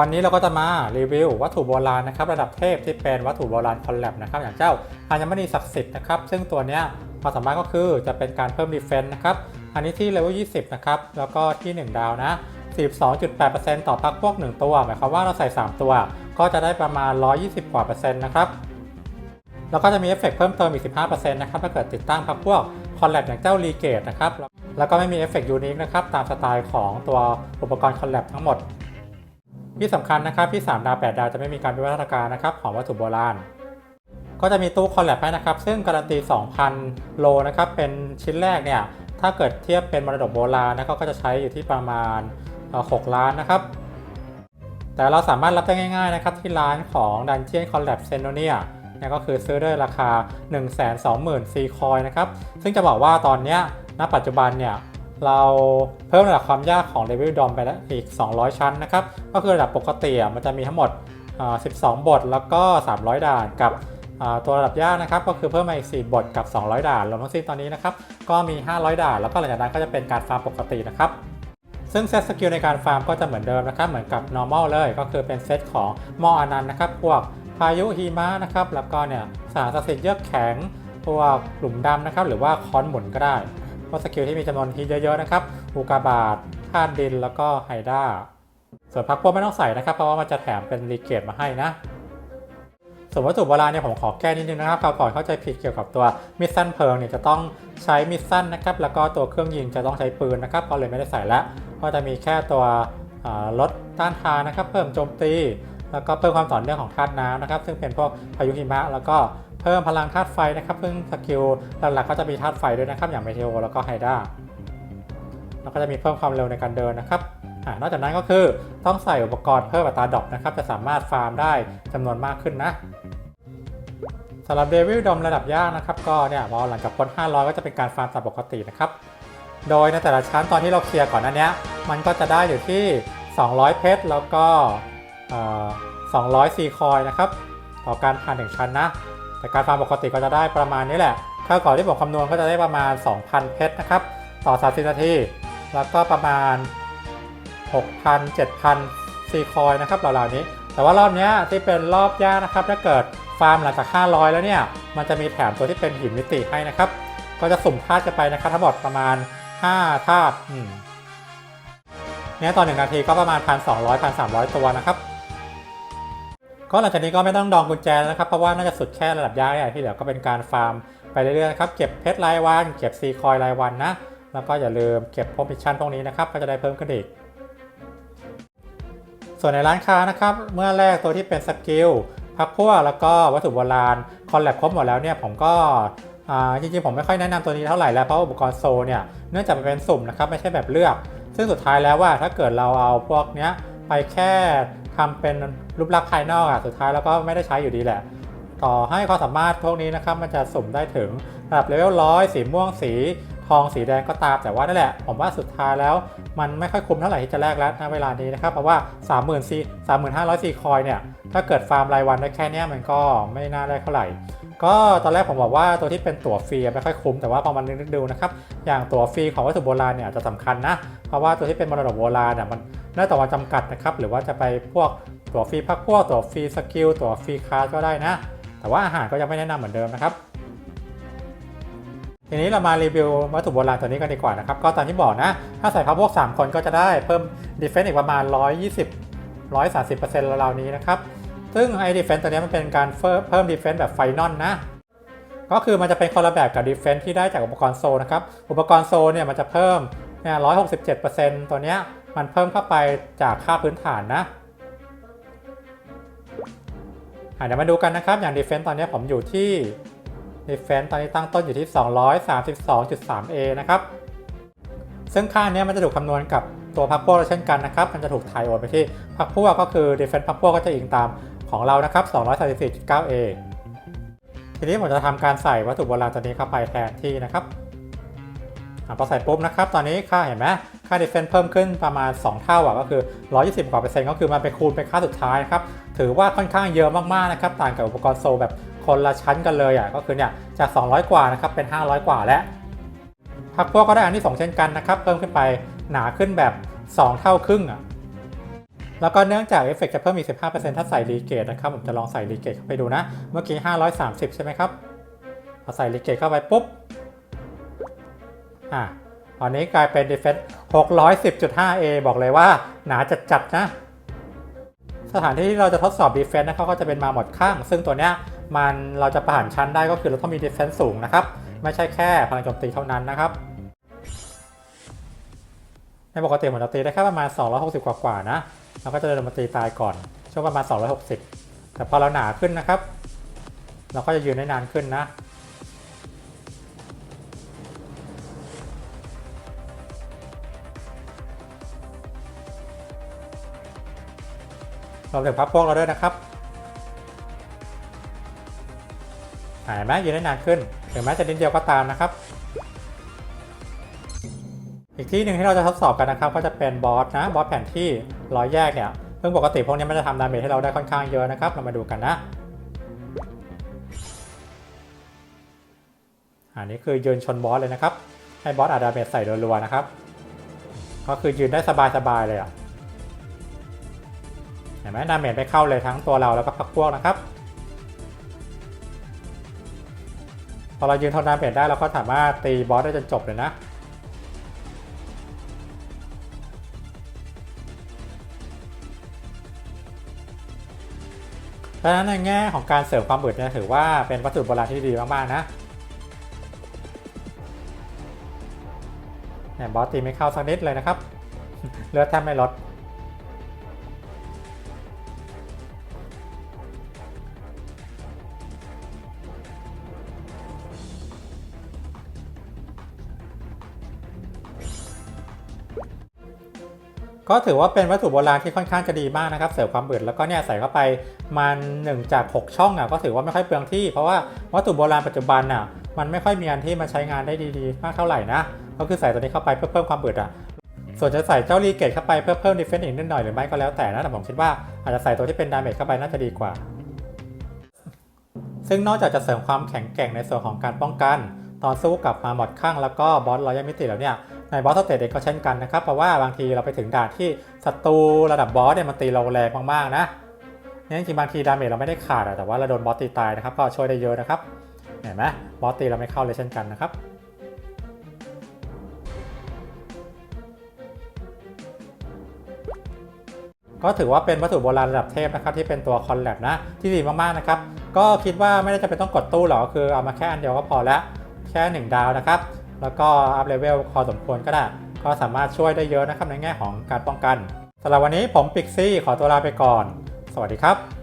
วันนี้เราก็จะมารีวิววัตถุโบราณนะครับระดับเทพที่เป็นวัตถุโบราณคอลแลบนะครับอย่างเจ้าอัญมณีศักดิ์สิทธิ์นะครับซึ่งตัวเนี้ยความสามารถก็คือจะเป็นการเพิ่มดีเฟนต์นะครับอันนี้ที่เลเวล20 นะครับแล้วก็ที่ 1 ดาวนะ 42.8%ต่อพักพวก 1 ตัว หมายความว่าเราใส่ 3 ตัว ก็จะได้ประมาณ 120 กว่าเปอร์เซ็นต์นะครับแล้วก็จะมีเอฟเฟกต์เพิ่มเติมอีก 15%นะครับถ้าเกิดติดตั้งพักพวกคอลแลบอย่างเจ้ารีเกตนะครับแล้วก็ไม่มีเอฟเฟกต์ยูนิคนะครับตามสไตล์ของตัวอุปกรณ์คอลแลบทั้งหมด ที่สำคัญนะครับที่ 3 ดาว 8 ดาวจะไม่มีการวิวัฒนาการนะครับของวัตถุโบราณ ก็จะมีตู้คอลแลบให้นะครับ ซึ่งการันตี 2,000 โลนะครับเป็นชิ้นแรกเนี่ยถ้าเกิดเทียบเป็นมรดกโบราณนะก็จะใช้อยู่ที่ประมาณ 6 ล้านนะครับ แต่เราสามารถรับได้ง่าย ๆนะครับ ที่ร้านของ Dungeon Collab s e n o n i a เนี่ยก็คือซื้อด้วยราคา 120,000ซีคอยนะครับ ซึ่งจะบอกว่าตอนนี้ณปัจจุบันเนี่ย เราเพิ่มระดับความยากของ Level Dom ไปแล้วอีก 200 ชั้นนะครับ ก็คือระดับปกติอะมันจะมีทั้งหมด 12 บท แล้วก็ 300 ด่านกับตัวระดับยากนะครับ ก็คือเพิ่มมาอีก 4 บทกับ 200 ด่านรวมทั้งสิ้นตอนนี้นะครับ ก็มี 500 ด่าน แล้วก็หลังจากนั้นก็จะเป็นการฟาร์มปกตินะครับ ซึ่งเซตสกิลในการฟาร์มก็จะเหมือนเดิมนะครับ เหมือนกับ normal เลย ก็คือเป็นเซตของมออนันต์นะครับ พวกพายุหิมะนะครับ แล้วก็เนี่ยสารศักดิ์สิทธิ์เยือกแข็ง พวกหลุมดำนะครับ หรือว่าค้อนหมุนก็ได้ พวกสกิลที่มีจำนวนฮิตเยอะๆนะครับอุกาบาตธาตุดินแล้วก็ไฮด้าส่วนพักพวกไม่ต้องใส่นะครับ เพราะว่ามันจะแถมเป็นรีเกตมาให้นะส่วนวัตถุโบราณเนี่ยผมขอแก้นิดนึงนะครับคราก่อนเข้าใจผิดเกี่ยวกับตัวมิสซันเพลิงเนี่ยจะต้องใช้มิสซันนะครับแล้วก็ตัวเครื่องยิงจะต้องใช้ปืนนะครับก็เลยไม่ได้ใส่แล้วก็จะมีแค่ตัวลดต้านทานนะครับ เพิ่มโจมตี แล้วก็เพิ่มความต่อเนื่องของธาตุน้ำนะครับ ซึ่งเป็นพวกพายุหิมะแล้วก็ พิ่มพลังธาตุไฟนะครับซึ่งสกิลหลักๆก็จะมีธาตุไฟด้วยนะครับ อย่างเมเทโอแล้วก็ไฮด้าแล้วก็จะมีเพิ่มความเร็วในการเดินนะครับอนอกจากนั้นก็คือต้องใส่อุปกรณ์เพิ่มอัตราดรอปนะครับจะสามารถฟาร์มได้จำนวนมากขึ้นนะสำหรับเดวิลดอมระดับยากนะครับก็เนี่ยพอหลังจากพ้น500 ก็จะเป็นการฟาร์มตามปกตินะครับ โดยในแต่ละชั้นตอนที่เราเคลียร์ก่อนหน้านี้มันก็จะได้อยู่ที่ 200 เพชรแล้วก็เอ่อ200ซีคอยนะครับต่อการผ่านหนึ่งชั้นนะ แต่การฟาร์มปกติก็จะได้ประมาณนี้แหละถ้าก่อนที่ผมคำนวณก็จะได้ประมาณ 2,000 เพชรนะครับ ต่อ 30 นาที แล้วก็ประมาณ 6,000 7,000ซีคอยนะครับราวๆนี้ แต่ว่ารอบนี้ที่เป็นรอบยากนะครับ ถ้าเกิดฟาร์มหลังจาก 500 แล้วเนี่ย มันจะมีแถมตัวที่เป็นหินมิติให้นะครับ ก็จะสุ่มธาตุกันไปนะครับทั้งหมดประมาณ 5 ธาตุเนี่ยต่อ1นาทีก็ประมาณ 1,200 1,300 ตัวนะครับ ก็หลังจากนี้ก็ไม่ต้องดองกุญแจแล้วนะครับ เพราะว่าน่าจะสุดแค่ระดับยาย่ที่เหลือก็เป็นการฟาร์มไปเรื่อยๆนะครับ เก็บเพชรรายวัน เก็บซีคอยรายวันนะ แล้วก็อย่าลืมเก็บพวกมิชชั่นพวกนี้นะครับก็จะได้เพิ่มขึ้นอีก ส่วนในร้านค้านะครับ เมื่อแรกตัวที่เป็นสกิลพักพวกแล้วก็วัตถุโบราณคอลแลบครบหมดแล้วเนี่ยผมก็จริงๆผมไม่ค่อยแนะนำตัวนี้เท่าไหร่แล้วเพราะอุปกรณ์โซเนี่ยเนื่องจากมันเป็นสุ่มนะครับไม่ใช่แบบเลือก ซึ่งสุดท้ายแล้วว่าถ้าเกิดเราเอาพวกเนี้ยไปแค่ทำเป็น รูปลักษณ์ภายนอกอะสุดท้ายแล้วก็ไม่ได้ใช้อยู่ดีแหละ ต่อให้ความสามารถพวกนี้นะครับมันจะสุ่มได้ถึงระดับเลเวลร้อยสีม่วงสีทองสีแดงก็ตามแต่ว่านั่นแหละ ผมว่าสุดท้ายแล้ว มันไม่ค่อยคุ้มเท่าไหร่ที่จะแลกแล้วณเวลานี้นะครับ เพราะว่า 3 0 0 0 0ซี3500ซีคอยเนี่ย ถ้าเกิดฟาร์มรายวันได้แค่นี้มันก็ไม่น่าได้เท่าไหร่ ก็ตอนแรกผมบอกว่าตัวที่เป็นตั๋วฟรีไม่ค่อยคุ้มแต่ว่าพอมันนึกดูนะครับ อย่างตั๋วฟรีของวัตถุโบราณเนี่ยอาจจะสำคัญนะ เพราะว่าตัวที่เป็นมรดกโบราณเนี่ยมันได้ต่อวันจำกัดนะครับหรือว่าจะไปพวก ตั๋วฟรีพักพวกตั๋วฟรีสกิลตั๋วฟรีคาสก็ได้นะ แต่ว่าอาหารก็ยังไม่แนะนำเหมือนเดิมนะครับ ทีนี้เรามารีวิววัตถุโบราณตัวนี้กันดีกว่านะครับ ก็ตามที่บอกนะ ถ้าใส่พักพวก 3 คนก็จะได้เพิ่มดีเฟนซ์อีกประมาณ 120 130%ราวๆนี้นะครับ ซึ่งไอ้ดีเฟนซ์ตัวนี้มันเป็นการเพิ่มดีเฟนซ์แบบไฟนอลนะก็คือมันจะเป็นคนละแบบกับดีเฟนซ์ที่ได้จากอุปกรณ์โซนะครับ อุปกรณ์โซเนี่ยมันจะเพิ่มเนี่ย167%ตัวเนี้ยมันเพิ่มเข้าไปจากค่าพื้นฐานนะ เดี๋ยวมาดูกันนะครับ อย่าง Defense ตอนนี้ผมอยู่ที่ Defense ตอนนี้ตั้งต้นอยู่ที่ 232.3A นะครับ ซึ่งค่าเนี้ยมันจะถูกคำนวณกับตัวพักพวกเราเช่นกันนะครับ มันจะถูกถ่ายโอนไปที่พักพวกก็คือ Defense พักพวกก็จะอิงตามของเรานะครับ 234.9A ทีนี้ผมจะทำการใส่วัตถุโบราณตัวนี้เข้าไปแทนที่นะครับพอใส่ปุ๊บนะครับ ตอนนี้ค่าเห็นไหมค่า defense เพิ่มขึ้นประมาณ 2 เท่าอะก็คือ 120กว่าเปอร์เซ็นต์ก็คือมันไปคูณเป็นค่าสุดท้ายนะครับ ถือว่าค่อนข้างเยอะมากๆนะครับต่างกับอุปกรณ์โซลแบบคนละชั้นกันเลยอะก็คือเนี่ยจาก 200 กว่านะครับเป็น 500 กว่าแล้วพักพวกก็ได้อันที่ 2 เช่นกันนะครับ เพิ่มขึ้นไปหนาขึ้นแบบ 2 เท่าครึ่งอะแล้วก็เนื่องจากเอฟเฟกจะเพิ่มอีก 15%ถ้าใส่รีเกตนะครับ ผมจะลองใส่รีเกตเข้าไปดูนะ เมื่อกี้ 530 ใช่ไหมครับพอใส่รีเกตเข้าไปปุ๊บ อะ ตอนนี้กลายเป็น Defense 610.5A บอกเลยว่าหนาจัดๆนะ สถานที่ที่เราจะทดสอบ Defense นะครับก็จะเป็นมาหมดข้าง ซึ่งตัวเนี้ยมันเราจะผ่านชั้นได้ก็คือเราต้องมี Defense สูงนะครับ ไม่ใช่แค่พลังโจมตีเท่านั้นนะครับ ในปกติผมจะตีได้แค่ประมาณ 260 กว่าๆนะเราก็จะเดินมาตีตายก่อน ช่วงประมาณ 260 แต่พอเราหนาขึ้นนะครับ เราก็จะยืนได้นานขึ้นนะ รวมถึงพับพวกเราด้วยนะครับหายไหมยืนได้นานขึ้นถึงแม้จะนิดเดียวก็ตามนะครับ อีกที่หนึ่งที่เราจะทดสอบกันนะครับ ก็จะเป็นบอสนะบอสแผ่นที่ร้อยแยกเนี่ยซึ่งปกติพวกนี้มันจะทำดาเมจให้เราได้ค่อนข้างเยอะนะครับ เรามาดูกันนะ อันนี้คือยืนชนบอสเลยนะครับ ให้บอสอัดาเมจใส่รัวๆนะครับ ก็คือยืนได้สบายๆเลยอะ ห็นไหมดาเมจไม่เข้าเลยทั้งตัวเราแล้วก็พักพวกนะครับ พอเรายืนทนดาเมจได้เราก็สามารถตีบอสได้จนจบเลยนะเพราะฉะนั้นในแง่ของการเสริมความบึดเนี่ยถือว่าเป็นวัตถุโบราณที่ดีมากๆนะเนี่ยบอสตีไม่เข้าสักนิดเลยนะครับ เลือดแทบไม่ลด ก็ถือว่าเป็นวัตถุโบราณที่ค่อนข้างจะดีมากนะครับเสริมความเบื่อแล้วก็เนี่ยใส่เข้าไปมัน1จาก 6 ช่องอะก็ถือว่าไม่ค่อยเปลืองที่ เพราะว่าวัตถุโบราณปัจจุบันอะมันไม่ค่อยมีอันที่มาใช้งานได้ดีๆ มากเท่าไหร่นะก็คือใส่ตัวนี้เข้าไปเพื่อเพิ่มความเบื่ออะส่วนจะใส่เจ้ารีเกตเข้าไปเพื่อเพิ่มดีเฟนซ์อีกนิดหน่อยหรือไม่ก็แล้วแต่นะแต่ผมคิดว่าอาจจะใส่ตัวที่เป็นดาเมจเข้าไปน่าจะดีกว่า ซึ่งนอกจากจะเสริมความแข็งแกร่งในส่วนของการป้องกัน ตอนสู้กับมาหมดข้างแล้วก็บอสรอยมิติแล้วเนี่ย ในบอสสเตจเองก็เช่นกันนะครับ เพราะว่าบางทีเราไปถึงด่านที่ศัตรูระดับบอสเนี่ยมันตีเราแรงมากๆนะเนี่ยจริงบางทีดาเมจเราไม่ได้ขาดแต่ว่าเราโดนบอสตีตายนะครับก็ช่วยได้เยอะนะครับเห็นไหมบอสตีเราไม่เข้าเลยเช่นกันนะครับก็ถือว่าเป็นวัตถุโบราณระดับเทพนะครับที่เป็นตัวคอนแลบนะที่ดีมากๆนะครับก็คิดว่าไม่ได้จะเป็นต้องกดตู้หรอกคือเอามาแค่อันเดียวก็พอแล้วแค่ 1 ดาวนะครับ แล้วก็อัพเลเวลพอสมควรก็ได้ ก็สามารถช่วยได้เยอะนะครับในแง่ของการป้องกันสำหรับวันนี้ผมปิกซี่ขอตัวลาไปก่อน สวัสดีครับ